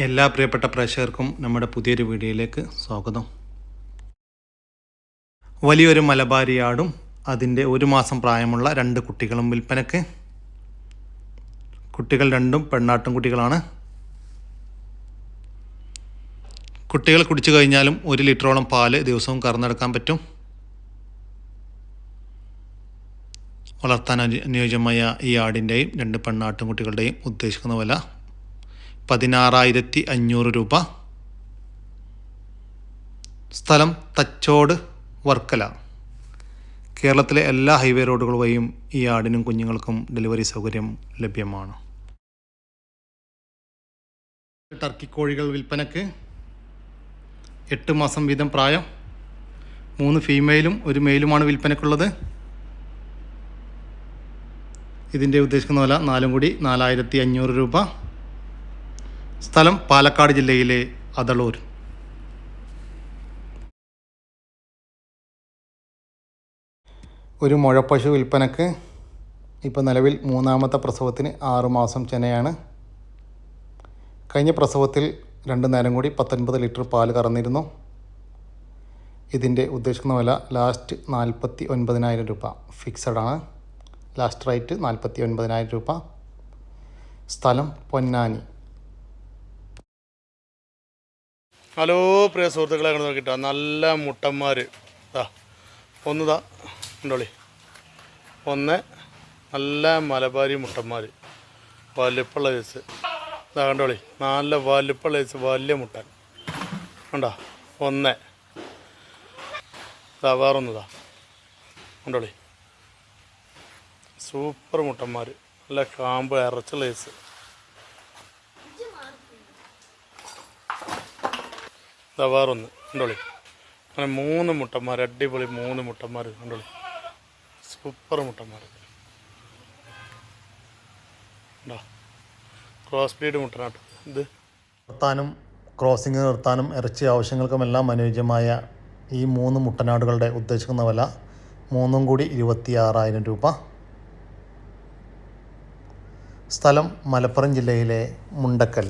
എല്ലാ പ്രിയപ്പെട്ട പ്രേക്ഷകർക്കും നമ്മുടെ പുതിയൊരു വീഡിയോയിലേക്ക് സ്വാഗതം. വലിയൊരു മലബാരിയാടും അതിന്റെ ഒരു മാസം പ്രായമുള്ള രണ്ട് കുട്ടികളും വിൽപ്പനക്ക് കുട്ടികൾ രണ്ടും പെണ്ണാട്ടും കുട്ടികളാണ്. കുട്ടികൾ കുടിച്ചു കഴിഞ്ഞാലും ഒരു ലിറ്ററോളം പാൽ ദിവസവും കറന്നെടുക്കാൻ പറ്റും. വളർത്താൻ അനുയോജ്യമായ ഈ ആടിന്റെയും രണ്ട് പെണ്ണാട്ടും കുട്ടികളുടെയും ഉദ്ദേശിക്കുന്ന വില പതിനാറായിരത്തി അഞ്ഞൂറ് രൂപ. സ്ഥലം തച്ചോട് വർക്കല. കേരളത്തിലെ എല്ലാ ഹൈവേ റോഡുകൾ വഴിയും ഈ ആടിനും കുഞ്ഞുങ്ങൾക്കും ഡെലിവറി സൗകര്യം ലഭ്യമാണ്. ടർക്കി കോഴികൾ വിൽപ്പനക്ക് എട്ട് മാസം വീതം പ്രായം. മൂന്ന് ഫീമെയിലും ഒരു മെയിലുമാണ് വിൽപ്പനക്കുള്ളത്. ഇതിന്റെ ഉദ്ദേശിക്കുന്ന വില നാലും കൂടി നാലായിരത്തി അഞ്ഞൂറ് രൂപ. സ്ഥലം പാലക്കാട് ജില്ലയിലെ അതളൂർ. ഒരു മുഴപ്പശു വിൽപ്പനക്ക് ഇപ്പോൾ നിലവിൽ മൂന്നാമത്തെ പ്രസവത്തിന് ആറുമാസം ചെനയാണ് കഴിഞ്ഞ പ്രസവത്തിൽ രണ്ട് നേരം കൂടി പത്തൊൻപത് ലിറ്റർ പാൽ കറന്നിരുന്നു. ഇതിന്റെ ഉദ്ദേശിക്കുന്ന വില ലാസ്റ്റ് നാൽപ്പത്തി ഒൻപതിനായിരം രൂപ. ഫിക്സഡ് ആണ്. ലാസ്റ്റ് റേറ്റ് നാൽപ്പത്തി ഒൻപതിനായിരം രൂപ. സ്ഥലം പൊന്നാനി. ഹലോ പ്രിയ സുഹൃത്തുക്കളെ അങ്ങനെ നോക്കിട്ടാ. നല്ല മുട്ടന്മാർ ഇതാ ഒന്ന് ഇതാ ഉണ്ടോളി ഒന്ന് നല്ല മലബാരി മുട്ടന്മാർ വലിപ്പുള്ള കേസ് ഇതാ കണ്ടോളി. നല്ല വലിപ്പുള്ള കേസ് വലിയ മുട്ടൻ. ഉണ്ടോ ഒന്ന്. ഇതാ വേറൊന്നിതാ ഉണ്ടോളി സൂപ്പർ മുട്ടന്മാർ നല്ല കാമ്പ് ഇറച്ചുള്ള കേസ് ഇതാ വേറൊന്ന്. കണ്ടോളി. അങ്ങനെ മൂന്ന് മുട്ടന്മാർ അടിപൊളി മൂന്ന് മുട്ടന്മാർ കണ്ടോളി. സൂപ്പർ മുട്ടന്മാർ ക്രോസ് ബ്രീഡ് മുട്ടനാട്ടോ. ഇത് നിർത്താനും ക്രോസിംഗ് നിർത്താനും ഇറച്ചി ആവശ്യങ്ങൾക്കുമെല്ലാം അനുയോജ്യമായ ഈ മൂന്ന് മുട്ടനാടുകളുടെ ഉദ്ദേശിക്കുന്ന വില മൂന്നും കൂടി ഇരുപത്തി ആറായിരം രൂപ. സ്ഥലം മലപ്പുറം ജില്ലയിലെ മുണ്ടക്കൽ.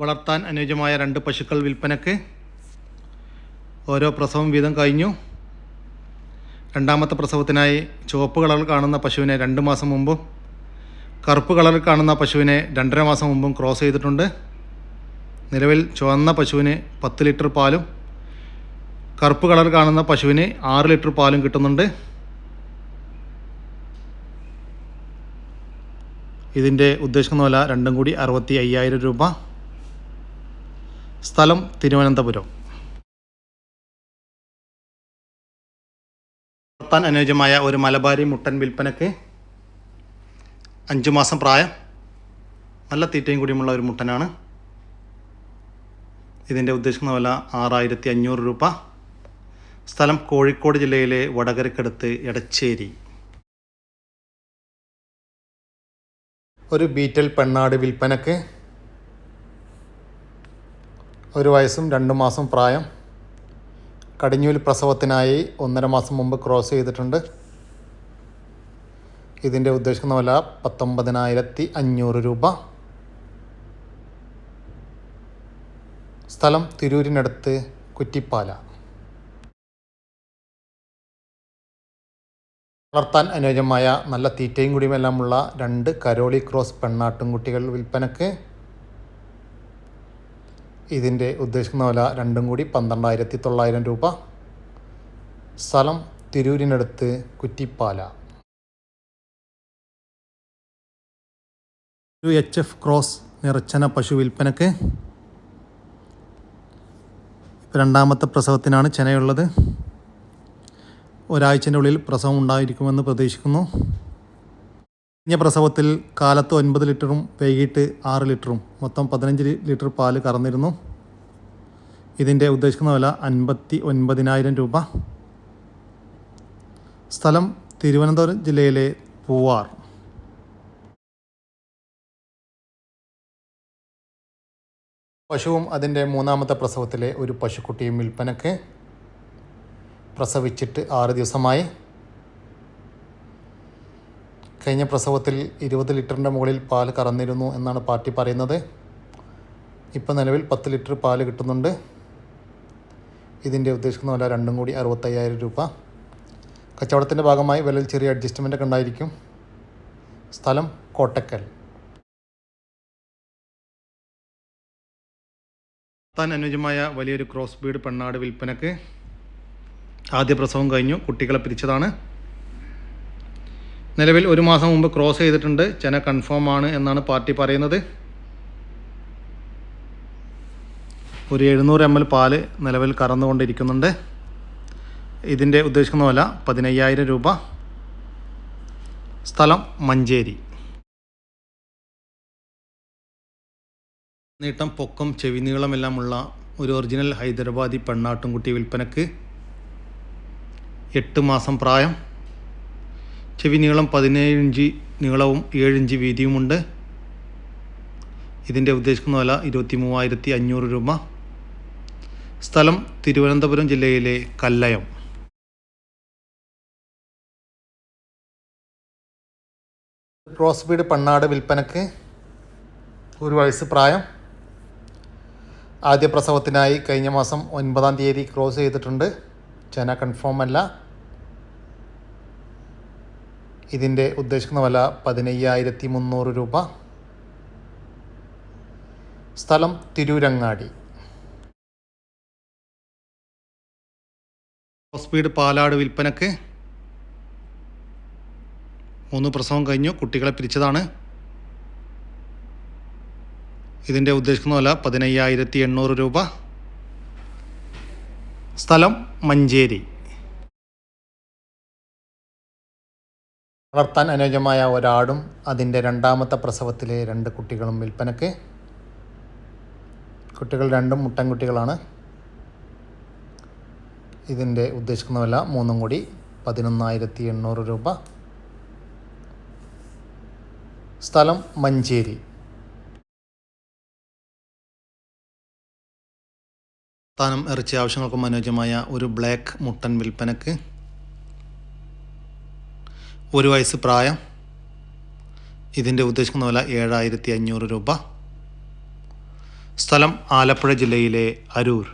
വളർത്താൻ അനുയോജ്യമായ രണ്ട് പശുക്കൾ വിൽപ്പനക്ക് ഓരോ പ്രസവം വീതം കഴിഞ്ഞു. രണ്ടാമത്തെ പ്രസവത്തിനായി ചുവപ്പ് കളറിൽ കാണുന്ന പശുവിനെ രണ്ട് മാസം മുമ്പും കറുപ്പ് കളറിൽ കാണുന്ന പശുവിനെ രണ്ടര മാസം മുമ്പും ക്രോസ് ചെയ്തിട്ടുണ്ട്. നിലവിൽ ചുവന്ന പശുവിന് പത്ത് ലിറ്റർ പാലും കറുപ്പ് കളർ കാണുന്ന പശുവിന് ആറ് ലിറ്റർ പാലും കിട്ടുന്നുണ്ട്. ഇതിന്റെ ഉദ്ദേശിക്കുന്ന വില രണ്ടും കൂടി അറുപത്തി അയ്യായിരം രൂപ. സ്ഥലം തിരുവനന്തപുരം. വളർത്താൻ അനുയോജ്യമായ ഒരു മലബാരി മുട്ടൻ വിൽപ്പനയ്ക്ക് അഞ്ചു മാസം പ്രായം. നല്ല തീറ്റയും കൂടിയുമുള്ള ഒരു മുട്ടനാണ്. ഇതിന്റെ ഉദ്ദേശിക്കുന്ന വില ആറായിരത്തി അഞ്ഞൂറ് രൂപ. സ്ഥലം കോഴിക്കോട് ജില്ലയിലെ വടകരക്കടുത്ത് എടച്ചേരി. ഒരു ബീറ്റൽ പെണ്ണാട് വിൽപ്പനക്ക് ഒരു വയസ്സും രണ്ട് മാസം പ്രായം. കടിഞ്ഞൂൽ പ്രസവത്തിനായി ഒന്നര മാസം മുമ്പ് ക്രോസ് ചെയ്തിട്ടുണ്ട്. ഇതിന്റെ ഉദ്ദേശിക്കുന്ന വില പത്തൊമ്പതിനായിരത്തി അഞ്ഞൂറ് രൂപ. സ്ഥലം തിരൂരിനടുത്ത് കുറ്റിപ്പാല. വളർത്താൻ അനുയോജ്യമായ നല്ല തീറ്റയും കുടിയുമെല്ലാമുള്ള രണ്ട് കരോളി ക്രോസ് പെണ്ണാട്ടുംകുട്ടികൾ വിൽപ്പനക്ക്. ഇതിന്റെ ഉദ്ദേശിക്കുന്ന വില രണ്ടും കൂടി പന്ത്രണ്ടായിരത്തി തൊള്ളായിരം രൂപ. സ്ഥലം തിരൂരിനടുത്ത് കുറ്റിപ്പാല. ഒരു എച്ച് എഫ് ക്രോസ് നിറച്ചന പശു വിൽപ്പനക്ക് രണ്ടാമത്തെ പ്രസവത്തിനാണ് ചെനയുള്ളത്. ഒരാഴ്ചന്റെ ഉള്ളിൽ പ്രസവം ഉണ്ടായിരിക്കുമെന്ന് പ്രതീക്ഷിക്കുന്നു. കഴിഞ്ഞ പ്രസവത്തിൽ കാലത്ത് ഒൻപത് ലിറ്ററും വൈകിട്ട് ആറ് ലിറ്ററും മൊത്തം പതിനഞ്ച് ലിറ്റർ പാൽ കറന്നിരുന്നു. ഇതിന്റെ ഉദ്ദേശിക്കുന്ന വില അൻപത്തി ഒൻപതിനായിരം രൂപ. സ്ഥലം തിരുവനന്തപുരം ജില്ലയിലെ പൂവാർ. പശുവും അതിന്റെ മൂന്നാമത്തെ പ്രസവത്തിലെ ഒരു പശുക്കുട്ടിയും വിൽപ്പനക്ക് പ്രസവിച്ചിട്ട് ആറ് ദിവസമായി. കഴിഞ്ഞ പ്രസവത്തിൽ ഇരുപത് ലിറ്ററിന്റെ മുകളിൽ പാൽ കറന്നിരുന്നു എന്നാണ് പാർട്ടി പറയുന്നത്. ഇപ്പം നിലവിൽ പത്ത് ലിറ്റർ പാൽ കിട്ടുന്നുണ്ട്. ഇതിന്റെ ഉദ്ദേശിക്കുന്ന വില രണ്ടും കൂടി അറുപത്തയ്യായിരം രൂപ. കച്ചവടത്തിന്റെ ഭാഗമായി വിലയിൽ ചെറിയ അഡ്ജസ്റ്റ്മെന്റ് ഒക്കെ ഉണ്ടായിരിക്കും. സ്ഥലം കോട്ടക്കൽ. താൻ അനുയോജ്യമായ വലിയൊരു ക്രോസ് ബീഡ് പെണ്ണാട് വിൽപ്പനക്ക് ആദ്യ പ്രസവം കഴിഞ്ഞു. കുട്ടികളെ പിരിച്ചതാണ്. നിലവിൽ ഒരു മാസം മുമ്പ് ക്രോസ് ചെയ്തിട്ടുണ്ട്. ചെന കൺഫേം ആണ് എന്നാണ് പാർട്ടി പറയുന്നത്. ഒരു എഴുന്നൂറ് എം എൽ പാൽ നിലവിൽ കറന്നുകൊണ്ടിരിക്കുന്നുണ്ട്. ഇതിന്റെ ഉദ്ദേശിക്കുന്ന വില പതിനയ്യായിരം രൂപ. സ്ഥലം മഞ്ചേരി. നീട്ടം പൊക്കം ചെവി നീളമെല്ലാമുള്ള ഒരു ഒറിജിനൽ ഹൈദരാബാദി പെണ്ണാട്ടുംകുട്ടി വിൽപ്പനക്ക് എട്ട് മാസം പ്രായം. ചെവി നീളം പതിനേഴ് ഇഞ്ച് നീളവും ഏഴ് ഇഞ്ച് വീതിയുമുണ്ട്. ഇതിന്റെ ഉദ്ദേശിക്കുന്ന വില ഇരുപത്തി മൂവായിരത്തി അഞ്ഞൂറ് രൂപ. സ്ഥലം തിരുവനന്തപുരം ജില്ലയിലെ കല്ലയം. ക്രോസ് ബീഡ് പണ്ണാട് വിൽപ്പനക്ക് ഒരു വയസ്സ് പ്രായം. ആദ്യ പ്രസവത്തിനായി കഴിഞ്ഞ മാസം ഒൻപതാം തീയതി ക്രോസ് ചെയ്തിട്ടുണ്ട്. ചെന കൺഫേം അല്ല. ഇതിന്റെ ഉദ്ദേശിക്കുന്ന വില പതിനയ്യായിരത്തി മുന്നൂറ് രൂപ. സ്ഥലം തിരൂരങ്ങാടി. ഹോസ്പീഡ് പാലാട് വിൽപ്പനക്ക് മൂന്ന് പ്രസവം കഴിഞ്ഞു. കുട്ടികളെ പിരിച്ചതാണ്. ഇതിന്റെ ഉദ്ദേശിക്കുന്ന വില പതിനയ്യായിരത്തി എണ്ണൂറ് രൂപ. സ്ഥലം മഞ്ചേരി. വളർത്താൻ അനുയോജ്യമായ ഒരാടും അതിന്റെ രണ്ടാമത്തെ പ്രസവത്തിലെ രണ്ട് കുട്ടികളും വിൽപ്പനക്ക് കുട്ടികൾ രണ്ടും മുട്ടൻകുട്ടികളാണ് ഇതിന്റെ ഉദ്ദേശിക്കുന്ന വില മൂന്നും കൂടി പതിനൊന്നായിരത്തി എണ്ണൂറ് രൂപ. സ്ഥലം മഞ്ചേരി. സ്ഥാനം ഇറച്ചി ആവശ്യങ്ങൾക്കും അനുയോജ്യമായ ഒരു ബ്ലാക്ക് മുട്ടൻ വിൽപ്പനക്ക് ഒരു വയസ്സ് പ്രായം. ഇതിന്റെ ഉദ്ദേശിക്കുന്ന വില ഏഴായിരത്തി അഞ്ഞൂറ് രൂപ. സ്ഥലം ആലപ്പുഴ ജില്ലയിലെ അരൂർ.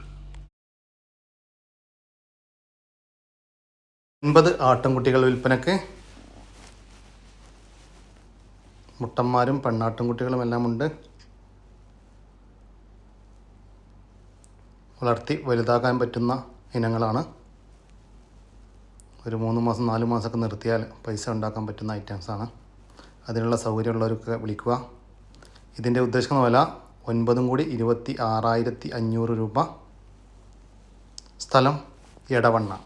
ഒൻപത് ആട്ടിൻകുട്ടികൾ വിൽപ്പനക്ക് മുട്ടന്മാരും പെണ്ണാട്ടിൻകുട്ടികളും എല്ലാം ഉണ്ട്. വളർത്തി വലുതാക്കാൻ പറ്റുന്ന ഇനങ്ങളാണ്. ഒരു മൂന്ന് മാസം നാല് മാസമൊക്കെ നിർത്തിയാൽ പൈസ ഉണ്ടാക്കാൻ പറ്റുന്ന ഐറ്റംസാണ് അതിനുള്ള സൗകര്യമുള്ളവരൊക്കെ വിളിക്കുക. ഇതിന്റെ ഉദ്ദേശിക്കുന്ന വില ഒൻപതും കൂടി ഇരുപത്തി ആറായിരത്തി അഞ്ഞൂറ് രൂപ. സ്ഥലം എടവണ്ണ.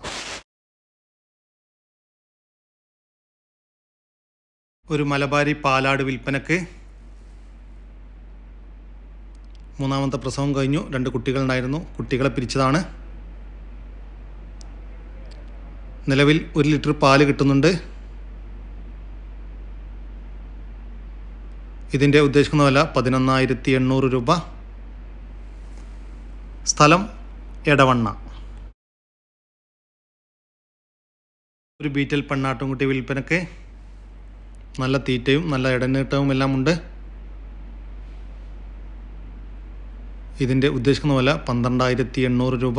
ഒരു മലബാരി പാലാട് വിൽപ്പനക്ക് മൂന്നാമത്തെ പ്രസവം കഴിഞ്ഞു. രണ്ട് കുട്ടികളുണ്ടായിരുന്നു. കുട്ടികളെ പിരിച്ചതാണ്. നിലവിൽ ഒരു ലിറ്റർ പാൽ കിട്ടുന്നുണ്ട്. ഇതിന്റെ ഉദ്ദേശിക്കുന്ന വില പതിനൊന്നായിരത്തി എണ്ണൂറ് രൂപ. സ്ഥലം എടവണ്ണ. ഒരു ബീറ്റൽ പെണ്ണാട്ടുംകുട്ടി വിൽപ്പനക്ക് നല്ല തീറ്റയും നല്ല ഇടനീട്ടവും എല്ലാം ഉണ്ട് ഇതിന്റെ ഉദ്ദേശിക്കുന്ന വില പന്ത്രണ്ടായിരത്തി എണ്ണൂറ് രൂപ.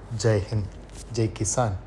जय हिंद जय किसान।